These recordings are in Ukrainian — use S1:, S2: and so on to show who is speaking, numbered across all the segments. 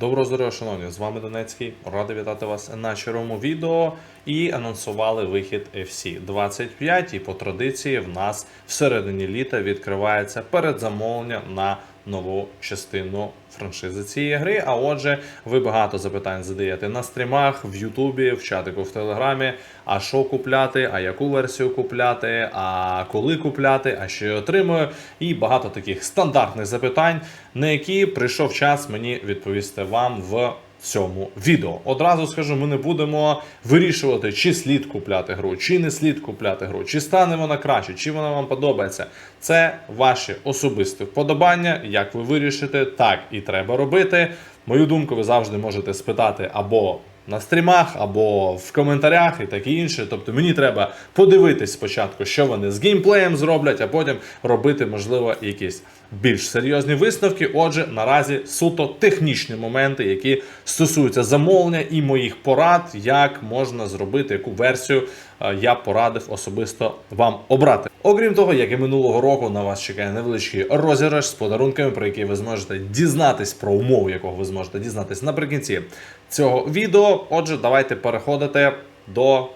S1: Доброго здоров'я, шановні! З вами Донецький. Радий вітати вас на чорному відео. І анонсували вихід FC 25. І по традиції в нас всередині літа відкривається передзамовлення на нову частину франшизи цієї гри. А отже, ви багато запитань задаєте на стрімах, в Ютубі, в чатику в Телеграмі. А що купляти, а яку версію купляти, а коли купляти, а що я отримую. І багато таких стандартних запитань, на які прийшов час мені відповісти вам в цьому відео. Одразу скажу, ми не будемо вирішувати, чи слід купляти гру, чи не слід купляти гру, чи стане вона краще, чи вона вам подобається. Це ваші особисті вподобання. Як ви вирішите, так і треба робити. Мою думку, ви завжди можете спитати або на стрімах, або в коментарях і таке інше. Тобто мені треба подивитись спочатку, що вони з геймплеєм зроблять, а потім робити, можливо, якісь більш серйозні висновки. Отже, наразі суто технічні моменти, які стосуються замовлення і моїх порад, як можна зробити, яку версію е, я порадив особисто вам обрати. Окрім того, як і минулого року, на вас чекає невеличкий розіграш з подарунками, про які ви зможете дізнатись про умови, якого ви зможете дізнатись наприкінці цього відео. Отже, давайте переходити до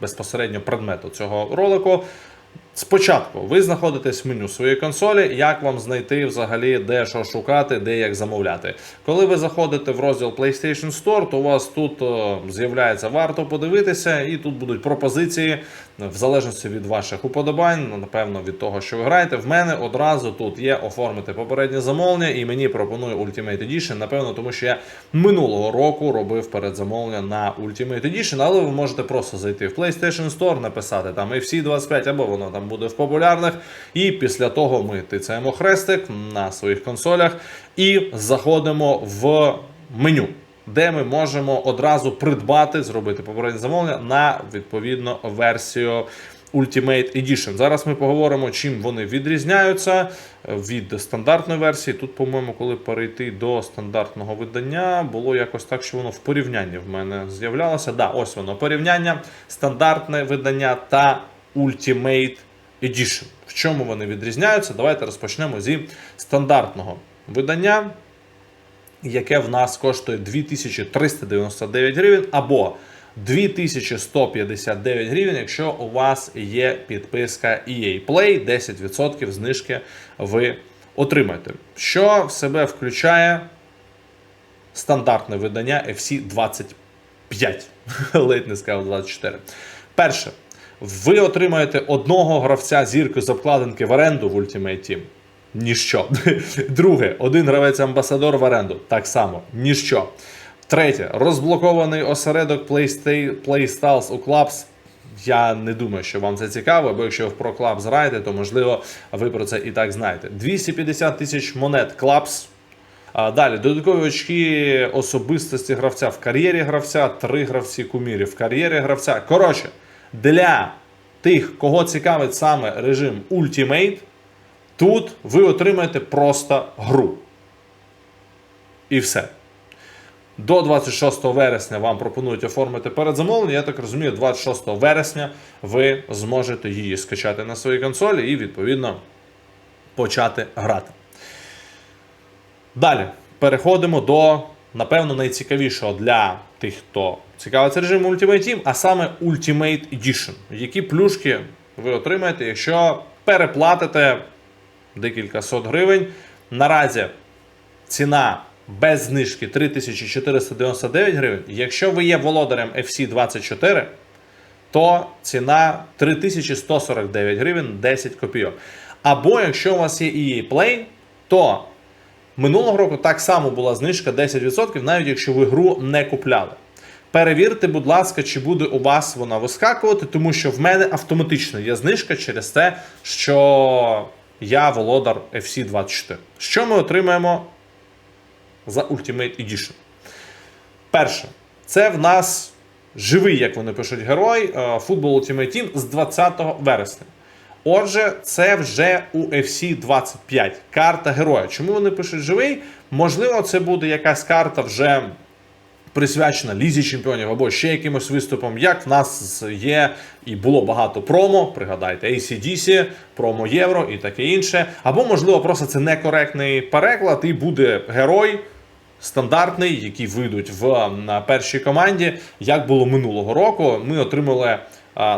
S1: безпосередньо предмету цього ролику. Спочатку ви знаходитесь в меню своєї консолі, як вам знайти взагалі, де що шукати, де як замовляти. Коли ви заходите в розділ PlayStation Store, то у вас тут е, з'являється варто подивитися, і тут будуть пропозиції в залежності від ваших уподобань, ну, напевно, від того, що ви граєте. В мене одразу тут є оформити попереднє замовлення, і мені пропонує Ultimate Edition, напевно, тому що я минулого року робив передзамовлення на Ultimate Edition, але ви можете просто зайти в PlayStation Store, написати там FC25, або воно там буде в популярних. І після того ми тицяємо хрестик на своїх консолях і заходимо в меню. Де ми можемо одразу придбати, зробити попереднє замовлення на відповідно версію Ultimate Edition. Зараз ми поговоримо, чим вони відрізняються від стандартної версії. Тут, по-моєму, коли перейти до стандартного видання, було якось так, що воно в порівнянні в мене з'являлося. Да, ось воно порівняння, стандартне видання та Ultimate Edition. В чому вони відрізняються? Давайте розпочнемо зі стандартного видання, яке в нас коштує 2399 гривень або 2159 гривень, якщо у вас є підписка EA Play, 10% знижки ви отримаєте. Що в себе включає стандартне видання FC25. Ледь не сказав 24. Перше. Ви отримаєте одного гравця зірки з обкладинки в оренду в Ultimate Team. Ніщо. Друге, один гравець амбасадор в оренду. Так само, ніщо. Третє, розблокований осередок Playstyles у Clubs. Я не думаю, що вам це цікаво, бо якщо ви Pro Clubs граєте, то можливо ви про це і так знаєте. 250 тисяч монет Clubs. Далі додаткові очки особистості гравця в кар'єрі гравця, три гравці кумірів в кар'єрі гравця. Коротше, для тих, кого цікавить саме режим Ultimate, тут ви отримаєте просто гру. І все. До 26 вересня вам пропонують оформити передзамовлення. Я так розумію, 26 вересня ви зможете її скачати на своїй консолі і, відповідно, почати грати. Далі переходимо до, напевно, найцікавішого для тих, хто цікавиться режимом Ultimate Team, а саме Ultimate Edition. Які плюшки ви отримаєте, якщо переплатите декілька сот гривень. Наразі ціна без знижки 3499 гривень. Якщо ви є володарем FC24, то ціна 3149 гривень 10 копійок. Або якщо у вас є EA Play, то минулого року так само була знижка 10%, навіть якщо ви гру не купляли. Перевірте, будь ласка, чи буде у вас вона вискакувати, тому що в мене автоматично є знижка через те, що я володар FC24. Що ми отримаємо за Ultimate Edition? Перше, це в нас живий, як вони пишуть, герой е, Football Ultimate Team з 20 вересня. Отже, це вже у FC 25 карта героя. Чому вони пишуть живий? Можливо, це буде якась карта вже присвячена Лізі Чемпіонів або ще якимось виступом, як в нас є і було багато промо, пригадайте, ACDC, промо Євро і таке інше. Або, можливо, просто це некоректний переклад, і буде герой стандартний, які вийдуть в м, першій команді, як було минулого року. Ми отримали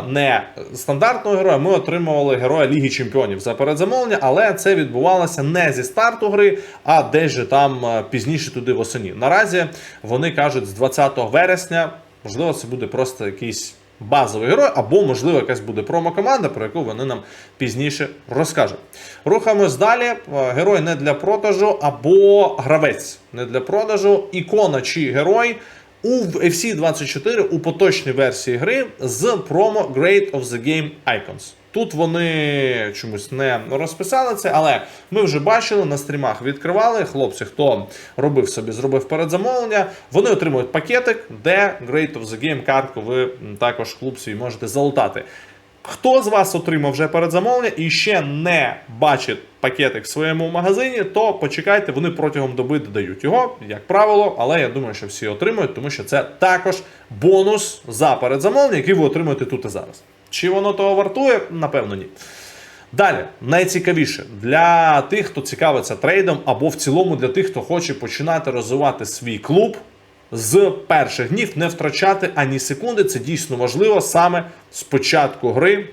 S1: не стандартного героя, ми отримували героя Ліги Чемпіонів за передзамовлення, але це відбувалося не зі старту гри, а десь же там пізніше туди восені. Наразі вони кажуть, з 20 вересня, можливо, це буде просто якийсь. Базовий герой, або, можливо, якась буде промо-команда, про яку вони нам пізніше розкажуть. Рухаємось далі. Е, Герой не для продажу, або гравець не для продажу, ікона чи герой у FC 24 у поточній версії гри з промо Great of the Game Icons. Тут вони чомусь не розписали це, але ми вже бачили на стрімах. Відкривали хлопці, хто робив собі, зробив передзамовлення. Вони отримують пакетик, де Great of the Game картку ви також клуб свій можете залутати. Хто з вас отримав вже передзамовлення і ще не бачить пакетик в своєму магазині, то почекайте, вони протягом доби додають його, як правило, але я думаю, що всі отримують, тому що це також бонус за передзамовлення, який ви отримуєте тут і зараз. Чи воно того вартує? Напевно, ні. Далі, найцікавіше для тих, хто цікавиться трейдом, або в цілому для тих, хто хоче починати розвивати свій клуб з перших днів, не втрачати ані секунди. Це дійсно важливо саме з початку гри.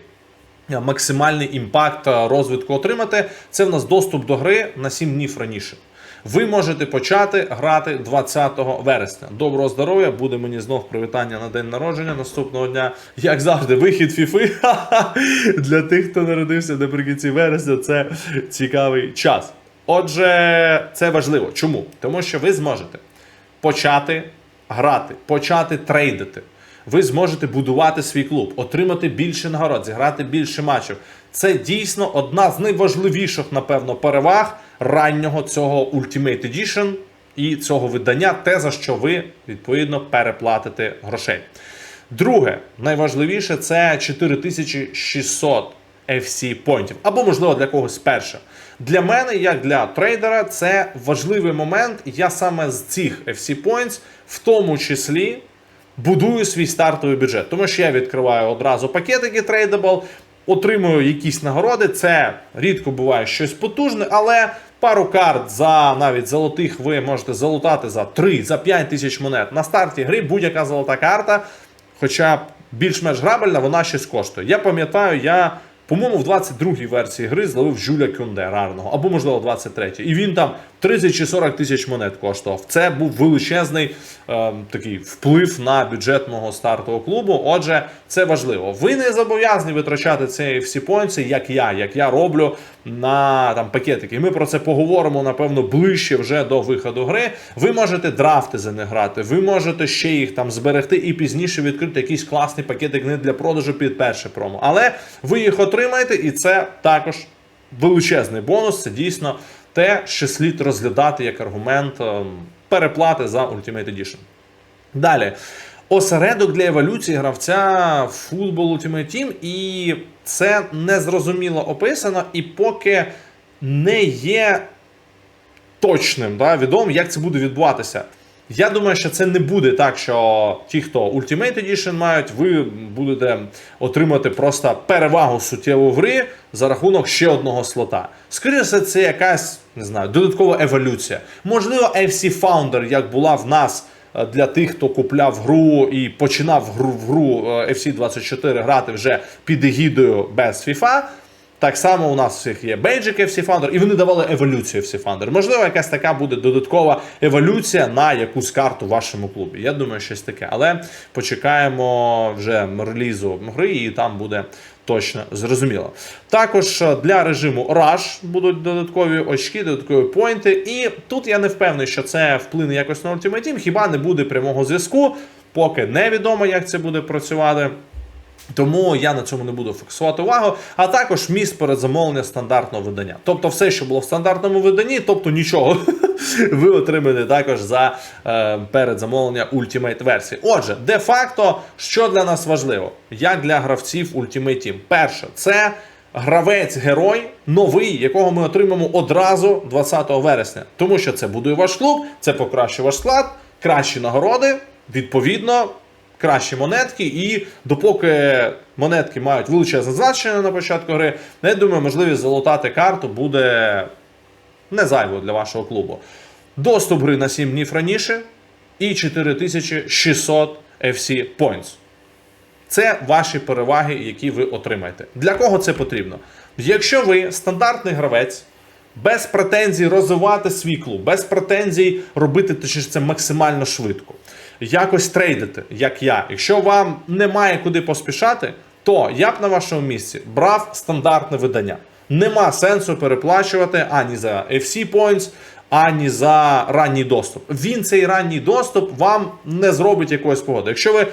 S1: е, Максимальний імпакт е, розвитку отримати. Це в нас доступ до гри на 7 днів раніше. Ви можете почати грати 20 вересня. Доброго здоров'я! Буде мені знов привітання на день народження наступного дня. Як завжди, вихід фіфи. Для тих, хто народився наприкінці вересня, це цікавий час. Отже, це важливо. Чому? Тому що ви зможете почати грати, почати трейдити. Ви зможете будувати свій клуб, отримати більше нагород, зіграти більше матчів. Це дійсно одна з найважливіших, напевно, переваг раннього цього Ultimate Edition і цього видання, те, за що ви відповідно переплатите грошей. Друге, найважливіше це 4600 FC поінтів, або, можливо, для когось перше. Для мене, як для трейдера, це важливий момент. Я саме з цих FC Points, в тому числі, будую свій стартовий бюджет. Тому що я відкриваю одразу пакетики трейдабл, отримую якісь нагороди. Це рідко буває щось потужне, але пару карт за навіть золотих ви можете залутати за 3, за 5 тисяч монет. На старті гри будь-яка золота карта, хоча більш-менш грабельна, вона щось коштує. Я пам'ятаю, я. По-моєму, в 22-й версії гри зловив Жюля Кюнде рарного, або, можливо, 23-й. І він там 30 чи 40 тисяч монет коштував. Це був величезний е, такий вплив на бюджет мого стартового клубу. Отже, це важливо. Ви не зобов'язані витрачати ці всі поінці, як я, як я роблю на там пакетики. Ми про це поговоримо, напевно, ближче вже до виходу гри. Ви можете драфти за них грати, ви можете ще їх там зберегти і пізніше відкрити якийсь класний пакетик не для продажу під перше промо. Але ви їх отримаєте, і це також величезний бонус. Це дійсно те, що слід розглядати як аргумент ем, переплати за Ultimate Edition. Далі. Осередок для еволюції гравця в Football Ultimate Team, і це незрозуміло описано, і поки не є точним, да, відомим, як це буде відбуватися. Я думаю, що це не буде так, що ті, хто Ultimate Edition мають, ви будете отримати просто перевагу суттєву в грі за рахунок ще одного слота. Скоріше, це якась не знаю, додаткова еволюція. Можливо, FC Founder, як була в нас е, для тих, хто купляв гру і починав гру в гру е, FC 24 грати вже під егідою без FIFA. Так само у нас всіх є бейджики FC Founder, і вони давали еволюцію FC Founder. Можливо, якась така буде додаткова еволюція на якусь карту в вашому клубі. Я думаю, щось таке. Але почекаємо вже релізу гри, і там буде точно зрозуміло. Також е, для режиму Rush будуть додаткові очки, додаткові поінти. І тут я не впевнений, що це вплине якось на Ultimate Team, хіба не буде прямого зв'язку, поки невідомо, як це буде працювати. Тому я на цьому не буду фіксувати увагу. А також міст передзамовлення стандартного видання. Тобто, все, що було в стандартному виданні, тобто нічого, ви отримаєте також за е, передзамовлення Ultimate версії. Отже, де-факто, що для нас важливо, як для гравців Ultimate Team? Перше, це гравець-герой новий, якого ми отримаємо одразу 20 вересня. Тому що це будує ваш клуб, це покращує ваш склад, кращі нагороди, відповідно кращі монетки, і допоки монетки мають величезне значення на початку гри, я думаю, можливість залутати карту буде не зайвою для вашого клубу. доступ гри на 7 днів раніше і 4600 FC Points. Це ваші переваги, які ви отримаєте. Для кого це потрібно? Якщо ви стандартний гравець, без претензій розвивати свій клуб, без претензій робити точніше, це максимально швидко, якось трейдити, як я. Якщо вам немає куди поспішати, то я б на вашому місці брав стандартне видання. Нема сенсу переплачувати ані за FC Points, ані за ранній доступ. Він цей ранній доступ вам не зробить якоїсь погоди. Якщо ви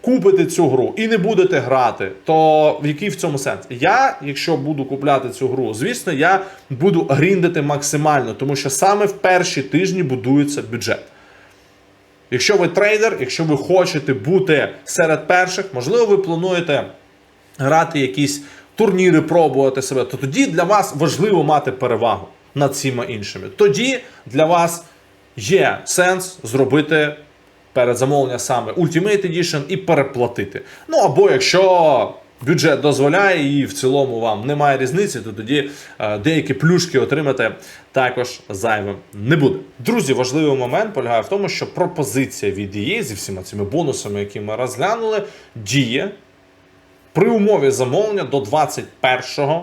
S1: купите цю гру і не будете грати, то в який в цьому сенс? Я, якщо буду купляти цю гру, звісно, я буду гріндити максимально, тому що саме в перші тижні будується бюджет. Якщо ви трейдер, якщо ви хочете бути серед перших, можливо, ви плануєте грати якісь турніри, пробувати себе, то тоді для вас важливо мати перевагу над всіма іншими. Тоді для вас є сенс зробити передзамовлення саме Ultimate Edition і переплатити. Ну або якщо бюджет дозволяє і в цілому вам немає різниці, то тоді е, деякі плюшки отримати також зайвим не буде. Друзі, важливий момент полягає в тому, що пропозиція від EA зі всіма цими бонусами, які ми розглянули, діє при умові замовлення до 21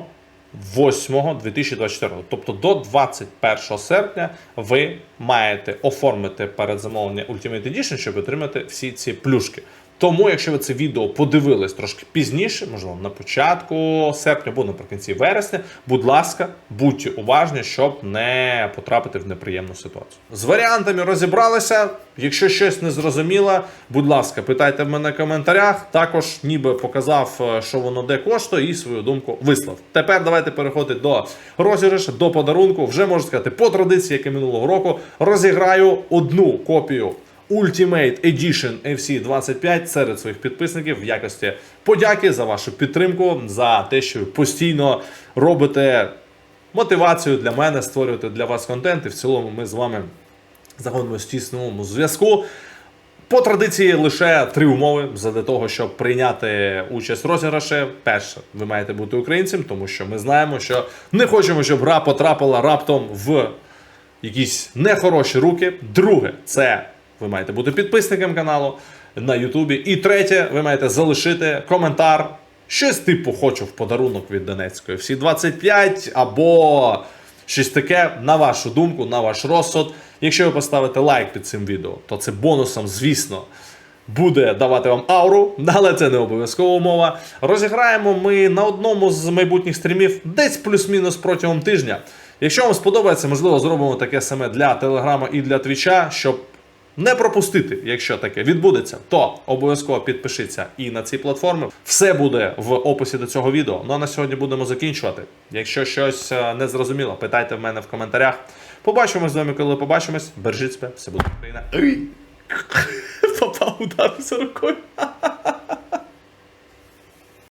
S1: 8.2024. Тобто до 21 серпня ви маєте оформити передзамовлення Ultimate Edition, щоб отримати всі ці плюшки. Тому, якщо ви це відео подивились трошки пізніше, можливо, на початку серпня або наприкінці вересня, будь ласка, будьте уважні, щоб не потрапити в неприємну ситуацію. З варіантами розібралися. Якщо щось не зрозуміло, будь ласка, питайте в мене в коментарях. Також ніби показав, е, що воно де коштує, і свою думку вислав. Тепер давайте переходити до розіграшу, до подарунку. Вже можу сказати, по традиції, як і минулого року, розіграю одну копію Ultimate Edition FC 25 серед своїх підписників в якості подяки за вашу підтримку, за те, що ви постійно робите мотивацію для мене створювати для вас контент. І в цілому ми з вами знаходимося в тісному зв'язку. По традиції лише три умови для того, щоб прийняти участь в розіграші. Перше, ви маєте бути українцем, тому що ми знаємо, що не хочемо, щоб гра потрапила раптом в якісь нехороші руки. Друге, це ви маєте бути підписником каналу на Ютубі. І третє, ви маєте залишити коментар. Щось типу хочу в подарунок від Донецької. Всі 25 або щось таке, на вашу думку, на ваш розсуд. Якщо ви поставите лайк під цим відео, то це бонусом, звісно, буде давати вам ауру, але це не обов'язкова умова. Розіграємо ми на одному з майбутніх стрімів десь плюс-мінус протягом тижня. Якщо вам сподобається, можливо, зробимо таке саме для Телеграма і для Твіча, щоб не пропустити, якщо таке відбудеться, то обов'язково підпишіться і на ці платформи. Все буде в описі до цього відео. Ну а на сьогодні будемо закінчувати. Якщо щось е, не зрозуміло, питайте в мене в коментарях. Побачимось з вами, коли побачимось. Бережіть себе, все буде Україна. Попав ударився рукою.